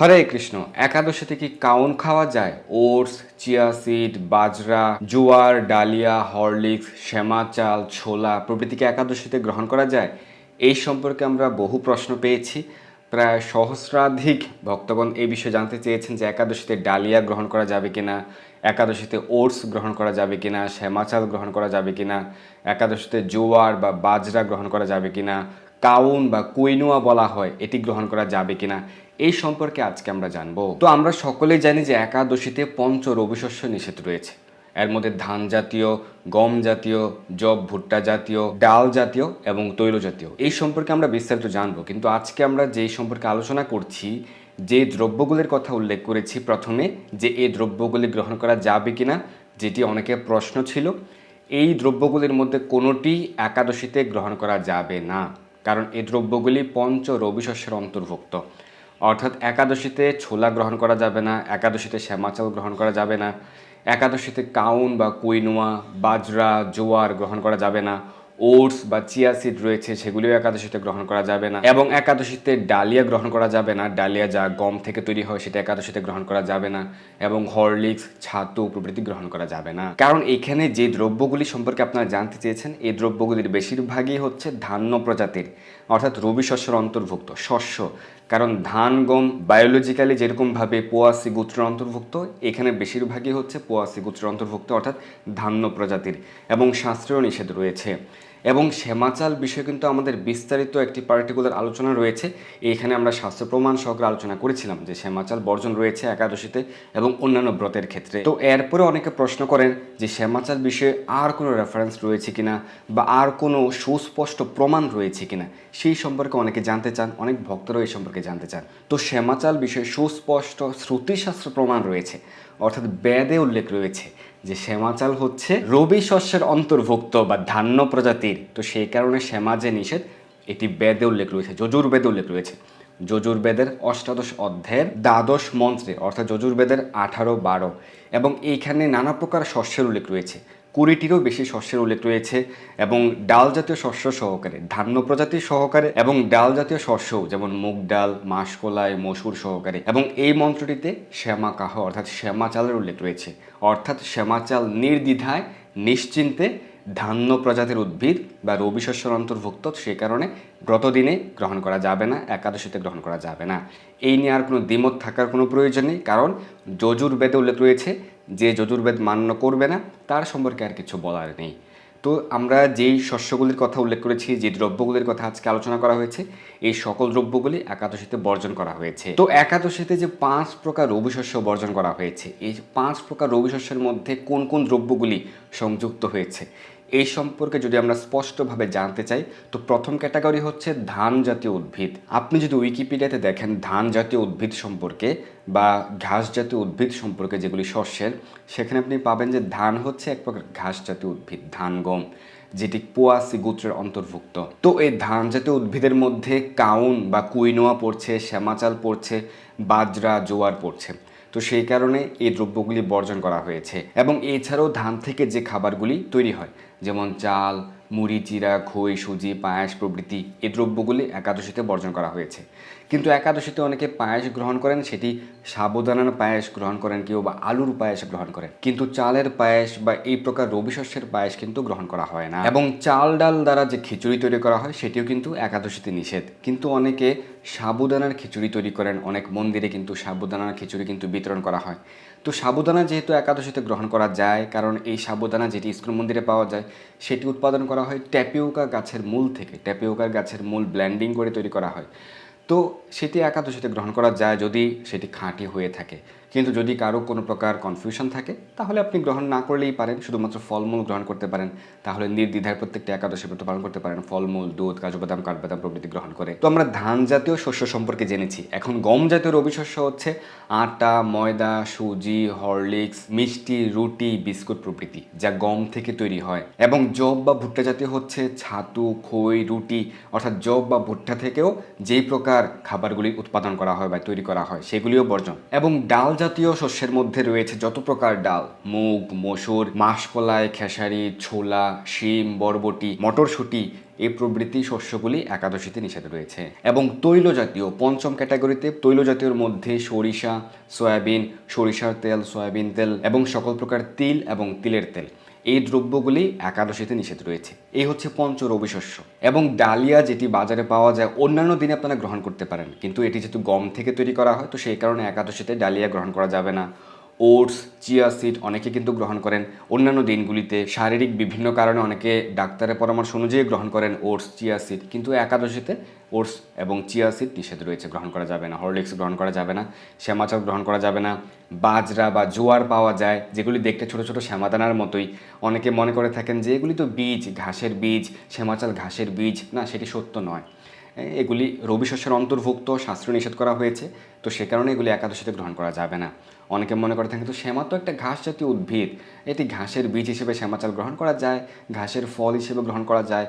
হরে কৃষ্ণ একাদশীতে কি কাউন খাওয়া যায়? ওটস, চিয়া সিড, বাজরা, জোয়ার, ডালিয়া, হরলিক্স, শ্যামা চাল, ছোলা প্রভৃতিকে একাদশীতে গ্রহণ করা যায়? এই সম্পর্কে আমরা বহু প্রশ্ন পেয়েছি। প্রায় সহস্রাধিক ভক্তগণ এই বিষয়ে জানতে চেয়েছেন যে একাদশীতে ডালিয়া গ্রহণ করা যাবে কিনা, একাদশীতে ওটস গ্রহণ করা যাবে কিনা, শ্যামা চাল গ্রহণ করা যাবে কিনা, একাদশীতে জোয়ার বা বাজরা গ্রহণ করা যাবে কিনা, কাউন বা কুইনোয়া বলা হয়, এটি গ্রহণ করা যাবে কিনা। এই সম্পর্কে আজকে আমরা জানব। তো আমরা সকলেই জানি যে একাদশীতে পঞ্চ রবিশস্য নিষেধ রয়েছে। এর মধ্যে ধান জাতীয়, গম জাতীয় জব ভুট্টা জাতীয়, ডাল জাতীয় এবং তৈল জাতীয়। এই সম্পর্কে আমরা বিস্তারিত জানব, কিন্তু আজকে আমরা যেই সম্পর্কে আলোচনা করছি যে দ্রব্যগুলির কথা উল্লেখ করেছি প্রথমে, যে এই দ্রব্যগুলি গ্রহণ করা যাবে কিনা, যেটি অনেকের প্রশ্ন ছিল, এই দ্রব্যগুলির মধ্যে কোনোটি একাদশীতে গ্রহণ করা যাবে না। কারণ এই দ্রব্যগুলি পঞ্চ রবিশস্যের অন্তর্ভুক্ত। অর্থাৎ একাদশীতে ছোলা গ্রহণ করা যাবে না, একাদশীতে শ্যামাচাল গ্রহণ করা যাবে না, একাদশীতে কাউন বা কুইনোয়া, বাজরা, জোয়ার গ্রহণ করা যাবে না, ওটস বা চিয়া সিড রয়েছে সেগুলিও একাদশীতে গ্রহণ করা যাবে না এবং একাদশীতে ডালিয়া গ্রহণ করা যাবে না, ডালিয়া যা গম থেকে তৈরি হয় সেটা একাদশীতে গ্রহণ করা যাবে না এবং হরলিক্স, ছাতু প্রভৃতি গ্রহণ করা যাবে না। কারণ এখানে যে দ্রব্যগুলি সম্পর্কে আপনারা জানতে চেয়েছেন, এই দ্রব্যগুলির বেশিরভাগই হচ্ছে ধান্য প্রজাতির। অর্থাৎ রবি শস্যের অন্তর্ভুক্ত, শস্য। কারণ ধান, গম বায়োলজিক্যালি যেরকমভাবে পোয়াসি গোত্রের অন্তর্ভুক্ত, এখানে বেশিরভাগই হচ্ছে পোয়াসি গোত্রের অন্তর্ভুক্ত, অর্থাৎ ধান্য প্রজাতির এবং শাস্ত্রীয় নিষেধ রয়েছে। এবং শ্যামাচাল বিষয়ে কিন্তু আমাদের বিস্তারিত একটি পার্টিকুলার আলোচনা রয়েছে। এইখানে আমরা স্বাস্থ্য প্রমাণ সহকারে আলোচনা করেছিলাম যে শ্যামাচাল বর্জন রয়েছে একাদশীতে এবং অন্যান্য ব্রতের ক্ষেত্রে। তো এরপরে অনেকে প্রশ্ন করেন যে শ্যামাচাল বিষয়ে আর কোনো রেফারেন্স রয়েছে কিনা বা আর কোনো সুস্পষ্ট প্রমাণ রয়েছে কিনা, সেই সম্পর্কে অনেকে জানতে চান, অনেক ভক্তরাও এই সম্পর্কে জানতে চান। তো শ্যামাচাল বিষয়ে সুস্পষ্ট শ্রুতিশাস্ত্র প্রমাণ রয়েছে, অর্থাৎ বেদে উল্লেখ রয়েছে যে শ্যামা চাল হচ্ছে রবি শস্যের অন্তর্ভুক্ত বা ধান্য প্রজাতির। তো সেই কারণে শ্যামা যে নিষেধ, এটি বেদে উল্লেখ রয়েছে যজুর বেদে উল্লেখ রয়েছে। যজুর্বেদের অষ্টাদশ অধ্যায়ের দ্বাদশ মন্ত্রে, অর্থাৎ যজুর্বেদের আঠারো বারো, এবং এইখানে নানা প্রকার শস্যের উল্লেখ রয়েছে। কুড়িটিরও বেশি শস্যের উল্লেখ রয়েছে এবং ডাল জাতীয় শস্য সহকারে, ধান্য প্রজাতির সহকারে এবং ডাল জাতীয় শস্য যেমন মুগ ডাল, মাসকলাই, মসুর সহকারে এবং এই মন্ত্রটিতে শ্যামা কাহ, অর্থাৎ শ্যামা চালের উল্লেখ রয়েছে। অর্থাৎ শ্যামা চাল নির্দ্বিধায়, নিশ্চিন্তে ধান্য প্রজাতির উদ্ভিদ বা রবি শস্যের অন্তর্ভুক্ত, সে কারণে ব্রতদিনে গ্রহণ করা যাবে না, একাদশীতে গ্রহণ করা যাবে না। এই নিয়ে আর কোনো দ্বিমত থাকার কোনো প্রয়োজন নেই, কারণ যজুর বেদে উল্লেখ রয়েছে যে যজুর্বেদ মান্য করবে না, তার সম্পর্কে আর কিছু বলার নেই। তো আমরা যেই শস্যগুলির কথা উল্লেখ করেছি, যে দ্রব্যগুলির কথা আজকে আলোচনা করা হয়েছে, এই সকল দ্রব্যগুলি একাদশীতে বর্জন করা হয়েছে। তো একাদশীতে যে পাঁচ প্রকার রবি শস্য বর্জন করা হয়েছে, এই পাঁচ প্রকার রবি শস্যের মধ্যে কোন কোন দ্রব্যগুলি সংযুক্ত হয়েছে? এই সম্পর্কে যদি আমরা স্পষ্টভাবে জানতে চাই, তো প্রথম ক্যাটাগরি হচ্ছে ধান জাতীয় উদ্ভিদ। আপনি যদি উইকিপিডিয়াতে দেখেন ধান জাতীয় উদ্ভিদ সম্পর্কে বা ঘাস জাতীয় উদ্ভিদ সম্পর্কে যেগুলি শস্যের সেখানে আপনি পাবেন যে ধান হচ্ছে এক প্রকার ঘাস জাতীয় উদ্ভিদ, ধান গম, যেটি পোয়াসি গোত্রের অন্তর্ভুক্ত। তো এই ধান জাতীয় উদ্ভিদের মধ্যে কাউন বা কুইনোয়া পড়ছে, শ্যামাচাল পড়ছে, বাজরা, জোয়ার পড়ছে। তো সেই কারণে এই দ্রব্যগুলি বর্জন করা হয়েছে। এবং এছাড়াও ধান থেকে যে খাবারগুলি তৈরি হয়, যেমন চাল, মুড়ি চিরা খই, সুজি, পায়েস প্রভৃতি, এই দ্রব্যগুলি একাদশীতে বর্জন করা হয়েছে। কিন্তু একাদশীতে অনেকে পায়েস গ্রহণ করেন, সেটি সাবুদানার পায়েস গ্রহণ করেন, কেউ বা আলুর পায়েস গ্রহণ করেন। কিন্তু চালের পায়েস বা এই প্রকার রবি শস্যের পায়েস কিন্তু গ্রহণ করা হয় না। এবং চাল ডাল দ্বারা যে খিচুড়ি তৈরি করা হয়, সেটিও কিন্তু একাদশীতে নিষেধ। কিন্তু অনেকে সাবুদানার খিচুড়ি তৈরি করেন, অনেক মন্দিরে কিন্তু সাবুদানার খিচুড়ি কিন্তু বিতরণ করা হয়। তো সাবুদানা যেহেতু একাদশীতে গ্রহণ করা যায়, কারণ এই সাবুদানা যেটি ইস্কুল মন্দিরে পাওয়া যায়, সেটি উৎপাদন করা হয় ট্যাপিওকা গাছের মূল থেকে। ট্যাপিওকার গাছের মূল ব্ল্যান্ডিং করে তৈরি করা হয়। তো সেটি একাদশীতে গ্রহণ করা যায় যদি সেটি খাঁটি হয়ে থাকে। কিন্তু যদি কারও কোনো প্রকার কনফিউশন থাকে, তাহলে আপনি গ্রহণ না করলেই পারেন, শুধুমাত্র ফলমূল গ্রহণ করতে পারেন। তাহলে নির্দ্বিধায় প্রত্যেকটা একাদশী ব্রত পালন করতে পারেন। ফলমূল, দুধ, কাজু বাদাম কাঠবাদাম প্রভৃতি গ্রহণ করে। তো আমরা ধান জাতীয় শস্য সম্পর্কে জেনেছি। এখন গম জাতীয় রবি শস্য হচ্ছে আটা, ময়দা, সুজি, হরলিক্স, মিষ্টি, রুটি, বিস্কুট প্রভৃতি, যা গম থেকে তৈরি হয়। এবং জব বা ভুট্টা জাতীয় হচ্ছে ছাতু, খই, রুটি, অর্থাৎ জব বা ভুট্টা থেকেও যেই প্রকার খাবারগুলি উৎপাদন করা হয় বা তৈরি করা হয়, সেগুলিও বর্জন। এবং ডাল জাতীয় শস্যের মধ্যে রয়েছে যত প্রকার ডাল, মুগ, মসুর, মাসকলাই, খেসারি, ছোলা, শিম, বরবটি, মটরশুঁটি এই প্রবৃতি শস্যগুলি একাদশীতে নিষেধ রয়েছে। এবং তৈল জাতীয় পঞ্চম ক্যাটাগরিতে তৈল জাতীয় মধ্যে সরিষা, সয়াবিন, সরিষার তেল, সয়াবিন তেল এবং সকল প্রকার তিল এবং তিলের তেল। এই দ্রব্যগুলি একাদশীতে নিষেধ রয়েছে। এই হচ্ছে পঞ্চ রবি শস্য এবং ডালিয়া যেটি বাজারে পাওয়া যায়, অন্যান্য দিনে আপনারা গ্রহণ করতে পারেন। কিন্তু এটি যেহেতু গম থেকে তৈরি করা হয়, তো সেই কারণে একাদশীতে ডালিয়া গ্রহণ করা যাবে না। ওটস, চিয়া সিড অনেকে কিন্তু গ্রহণ করেন। অন্যান্য দিনগুলিতে শারীরিক বিভিন্ন কারণে অনেকে ডাক্তারের পরামর্শ অনুযায়ী গ্রহণ করেন ওটস, চিয়া সিড। কিন্তু একাদশীতে ওটস এবং চিয়া সিড নিষেধ রয়েছে, গ্রহণ করা যাবে না। হরলিক্স গ্রহণ করা যাবে না শ্যামাচাল গ্রহণ করা যাবে না, বাজরা বা জোয়ার পাওয়া যায়, যেগুলি দেখতে ছোট ছোট শ্যামাদানার মতোই। অনেকে মনে করে থাকেন যে এগুলি তো বীজ, ঘাসের বীজ শ্যামাচাল ঘাসের বীজ, না, সেটি সত্য নয়। এগুলি রবি শস্যের অন্তর্ভুক্ত, শাস্ত্র নিষেধ করা হয়েছে, তো সে কারণে এগুলি একাদশীতে গ্রহণ করা যাবে না। অনেকে মনে করে থাকেন তো শ্যামা তো একটা ঘাস জাতীয় উদ্ভিদ, এটি ঘাসের বীজ হিসেবে শ্যামাচাল গ্রহণ করা যায়, ঘাসের ফল হিসেবে গ্রহণ করা যায়,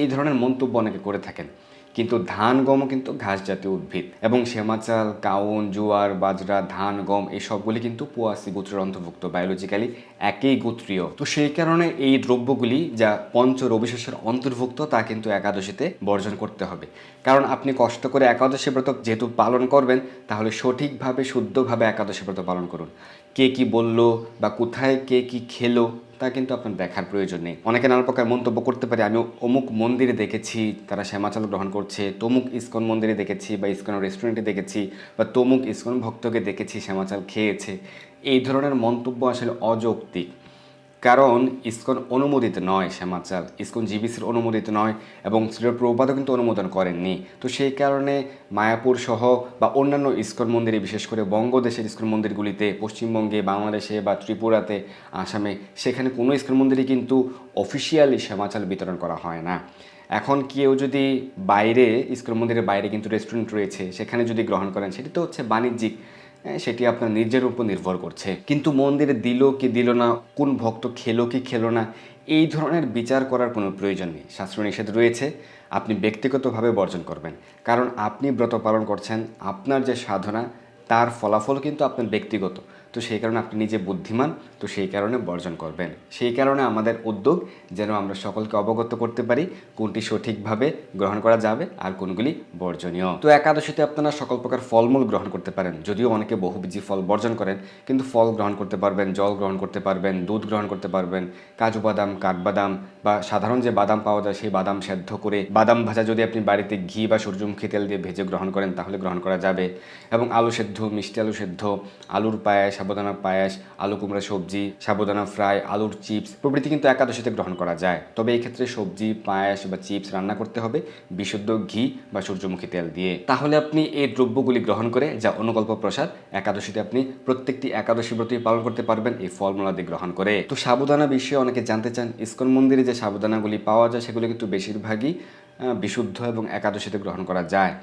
এই ধরনের মন্তব্য অনেকে করে থাকেন। কিন্তু ধান গমও কিন্তু ঘাস জাতীয় উদ্ভিদ। এবং শ্যামাচাল কাউন জোয়ার, বাজরা, ধান, গম এই সবগুলি কিন্তু পোয়াসি গোত্রের অন্তর্ভুক্ত বায়োলজিক্যালি একই গোত্রীয়। তো সেই কারণে এই দ্রব্যগুলি যা পঞ্চ রবিশেষের অন্তর্ভুক্ত, তা কিন্তু একাদশীতে বর্জন করতে হবে। কারণ আপনি কষ্ট করে একাদশী ব্রত যেহেতু পালন করবেন, তাহলে সঠিকভাবে, শুদ্ধভাবে একাদশী ব্রত পালন করুন। কে কি বলল বা কোথায় কে কি খেলো তা কিন্তু আপনার দেখার প্রয়োজন নেই। অনেকে নানা প্রকার মন্তব্য করতে পারে। আমি অমুক মন্দিরে দেখেছি, তারা শ্যামাচাল গ্রহণ করছে, তমুক ইস্কন মন্দিরে দেখেছি বা ইস্কন রেস্টুরেন্টে দেখেছি বা তমুক ইস্কন ভক্তকে দেখেছি, শ্যামাচাল খেয়েছে। এই ধরনের মন্তব্য আসলে অযৌক্তিক। কারণ ইসকন অনুমোদিত নয় শ্যামাচাল ইসকন জিবিসির অনুমোদিত নয় এবং শ্রীল প্রভুপাদও কিন্তু অনুমোদন করেননি। তো সেই কারণে মায়াপুর সহ বা অন্যান্য ইসকন মন্দিরে, বিশেষ করে বঙ্গদেশের ইসকন মন্দিরগুলিতে, পশ্চিমবঙ্গে, বাংলাদেশে বা ত্রিপুরাতে, আসামে, সেখানে কোনো ইসকন মন্দিরে কিন্তু অফিসিয়ালি শ্যামাচাল বিতরণ করা হয় না। এখন কেউ যদি বাইরে, ইসকন মন্দিরের বাইরে কিন্তু রেস্টুরেন্ট রয়েছে, সেখানে যদি গ্রহণ করেন, সেটি তো হচ্ছে বাণিজ্যিক সেটি আপনার নিজের উপর নির্ভর করছে। কিন্তু মন্দিরে দিল কি দিল না, কোন ভক্ত খেলো কি খেলো না, এই ধরনের বিচার করার কোনো প্রয়োজন নেই। শাস্ত্র নিষেধ রয়েছে, আপনি ব্যক্তিগতভাবে বর্জন করবেন। কারণ আপনি ব্রত পালন করছেন, আপনার যে সাধনা, তার ফলাফল কিন্তু আপনার ব্যক্তিগত। তো সেই কারণে আপনি নিজে বুদ্ধিমান, তো সেই কারণে বর্জন করবেন। সেই কারণে আমাদের উদ্যোগ যেন আমরা সকলকে অবগত করতে পারি কোনটি সঠিকভাবে গ্রহণ করা যাবে আর কোনগুলি বর্জনীয়। তো একাদশীতে আপনারা সকল প্রকার ফলমূল গ্রহণ করতে পারেন। যদিও অনেকে বহুবীজি ফল বর্জন করেন, কিন্তু ফল গ্রহণ করতে পারবেন, জল গ্রহণ করতে পারবেন, দুধ গ্রহণ করতে পারবেন, কাজু বাদাম, কাঠবাদাম বা সাধারণ যে বাদাম পাওয়া যায় সেই বাদাম সেদ্ধ করে বাদাম ভাজা যদি আপনি বাড়িতে ঘি বা সূর্যমুখী তেল দিয়ে ভেজে গ্রহণ করেন তাহলে গ্রহণ করা যাবে। এবং আলু সেদ্ধ, মিষ্টি আলু সেদ্ধ, আলুর পায়েস সাবুদানা পায়েস, আলু কুমড়া সবজি সাবুদানা ফ্রাই, আলুর চিপস প্রভৃতি কিন্তু একাদশীতে গ্রহণ করা যায়। তবে এই ক্ষেত্রে সবজি, পায়েস বা চিপস রান্না করতে হবে বিশুদ্ধ ঘি বা সূর্যমুখী তেল দিয়ে। তাহলে আপনি এই দ্রব্যগুলি গ্রহণ করে যা অনুকল্প প্রসাদ একাদশীতে আপনি প্রত্যেকটি একাদশী ব্রতই পালন করতে পারবেন এই ফলমূলাদি গ্রহণ করে। তো সাবুদানা বিষয়ে অনেকে জানতে চান, ইস্কন মন্দিরে যে সাবুদানাগুলি পাওয়া যায় সেগুলো কিন্তু বেশিরভাগই বিশুদ্ধ এবং একাদশীতে গ্রহণ করা যায়।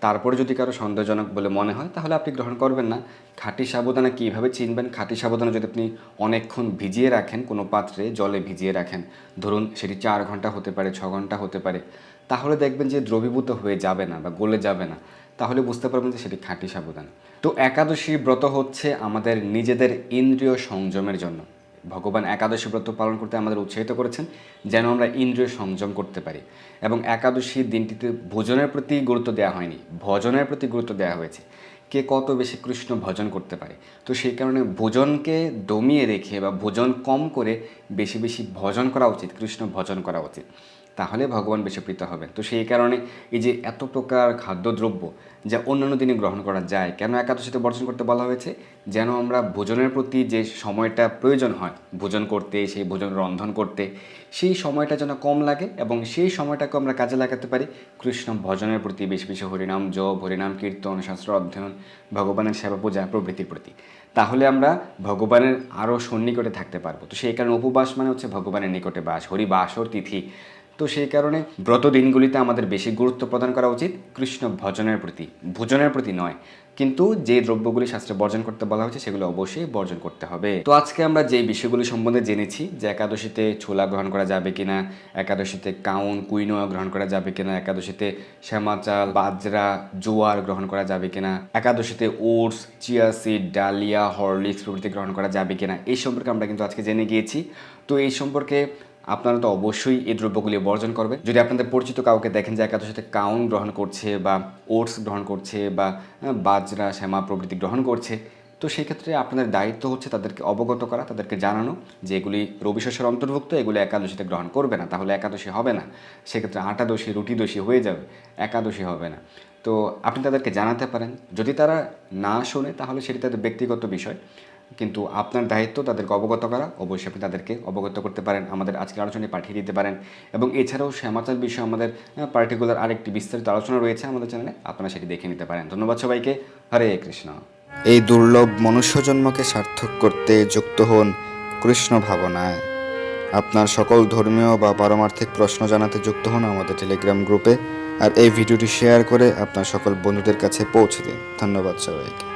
তারপরে যদি কারও সন্দেহজনক বলে মনে হয়, তাহলে আপনি গ্রহণ করবেন না। খাঁটি সাবুদানা কীভাবে চিনবেন? খাঁটি সাবুদানা যদি আপনি অনেকক্ষণ ভিজিয়ে রাখেন, কোনো পাত্রে জলে ভিজিয়ে রাখেন, ধরুন সেটি চার ঘণ্টা হতে পারে, ছ ঘণ্টা হতে পারে, তাহলে দেখবেন যে দ্রবীভূত হয়ে যাবে না বা গলে যাবে না। তাহলে বুঝতে পারবেন যে সেটি খাঁটি সাবুদানা তো একাদশী ব্রত হচ্ছে আমাদের নিজেদের ইন্দ্রিয় সংযমের জন্য। ভগবান একাদশী ব্রত পালন করতে আমাদের উৎসাহিত করেছেন, যেন আমরা ইন্দ্রিয় সংযম করতে পারি। এবং একাদশী দিনটিতে ভোজনের প্রতি গুরুত্ব দেওয়া হয়নি, ভজনের প্রতি গুরুত্ব দেওয়া হয়েছে। কে কত বেশি কৃষ্ণ ভজন করতে পারে? তো সেই কারণে ভোজনকে দমিয়ে রেখে বা ভোজন কম করে বেশি বেশি ভজন করা উচিত, কৃষ্ণ ভজন করা উচিত। তাহলে ভগবান বেশি প্রীত হবেন তো সেই কারণে এই যে এত প্রকার খাদ্যদ্রব্য যা অন্যান্য দিনে গ্রহণ করা যায়, কেন একাদশীতে বর্জন করতে বলা হয়েছে? যেন আমরা ভোজনের প্রতি যে সময়টা প্রয়োজন হয়, ভোজন করতে, সেই ভোজন রন্ধন করতে, সেই সময়টা যেন কম লাগে এবং সেই সময়টাকে আমরা কাজে লাগাতে পারি। কৃষ্ণ ভজনের প্রতি বেশি বেশি হরিনাম, জপ, হরিনাম, কীর্তন, শাস্ত্র অধ্যয়ন, ভগবানের সেবা পূজা প্রভৃতির প্রতি। তাহলে আমরা ভগবানের আরও সন্নিকটে থাকতে পারব। তো সেই কারণে উপবাস মানে হচ্ছে ভগবানের নিকটে বাস হরি বাসর তিথি। তো সেই কারণে ব্রত দিনগুলিতে আমাদের বেশি গুরুত্ব প্রদান করা উচিত কৃষ্ণ ভজনের প্রতি, ভোজনের প্রতি নয়। কিন্তু যে দ্রব্যগুলি শাস্ত্রে বর্জন করতে বলা হয়েছে সেগুলো অবশ্যই বর্জন করতে হবে। তো আজকে আমরা যে বিষয়গুলি সম্বন্ধে জেনেছি, যে একাদশীতে ছোলা গ্রহণ করা যাবে কিনা, একাদশীতে কাউন, কুইনোয়া গ্রহণ করা যাবে কিনা, একাদশীতে শ্যামাচাল, বাজরা, জোয়ার গ্রহণ করা যাবে কিনা, একাদশীতে oats, chia seed, dalia, Horlicks প্রভৃতি গ্রহণ করা যাবে কিনা, এই সম্পর্কে আমরা কিন্তু আজকে জেনে গিয়েছি। তো এই সম্পর্কে আপনারা তো অবশ্যই এই দ্রব্যগুলি বর্জন করবেন। যদি আপনাদের পরিচিত কাউকে দেখেন যে একাদশীতে কাউন গ্রহণ করছে বা ওটস গ্রহণ করছে বা বাজরা, শ্যামা প্রভৃতি গ্রহণ করছে, তো সেই ক্ষেত্রে আপনাদের দায়িত্ব হচ্ছে তাদেরকে অবগত করা, তাদেরকে জানানো যে এগুলি রবি শস্যের অন্তর্ভুক্ত, এগুলি একাদশীতে গ্রহণ করবে না, তাহলে একাদশী হবে না। সেক্ষেত্রে আটাদশী রুটিদশী হয়ে যাবে, একাদশী হবে না। তো আপনি তাদেরকে জানাতে পারেন। যদি তারা না শোনে, তাহলে সেটি তাদের ব্যক্তিগত বিষয়। কিন্তু আপনার দায়িত্ব তাদেরকে অবগত করা। অবশ্যই আপনি তাদেরকে অবগত করতে পারেন, আমাদের আজকের আলোচনায় পাঠিয়ে দিতে পারেন। এবং এছাড়াও শ্যামাচাল বিষয়ে আমাদের পার্টিকুলার আরেকটি বিস্তারিত আলোচনা রয়েছে আমাদের চ্যানেলে আপনারা সেটি দেখে নিতে পারেন। ধন্যবাদ সবাইকে। হরে কৃষ্ণ। এই দুর্লভ মনুষ্যজন্মকে সার্থক করতে যুক্ত হন কৃষ্ণ ভাবনায়। আপনার সকল ধর্মীয় বা পারমার্থিক প্রশ্ন জানাতে যুক্ত হন আমাদের টেলিগ্রাম গ্রুপে আর এই ভিডিওটি শেয়ার করে আপনার সকল বন্ধুদের কাছে পৌঁছে দিন। ধন্যবাদ সবাইকে।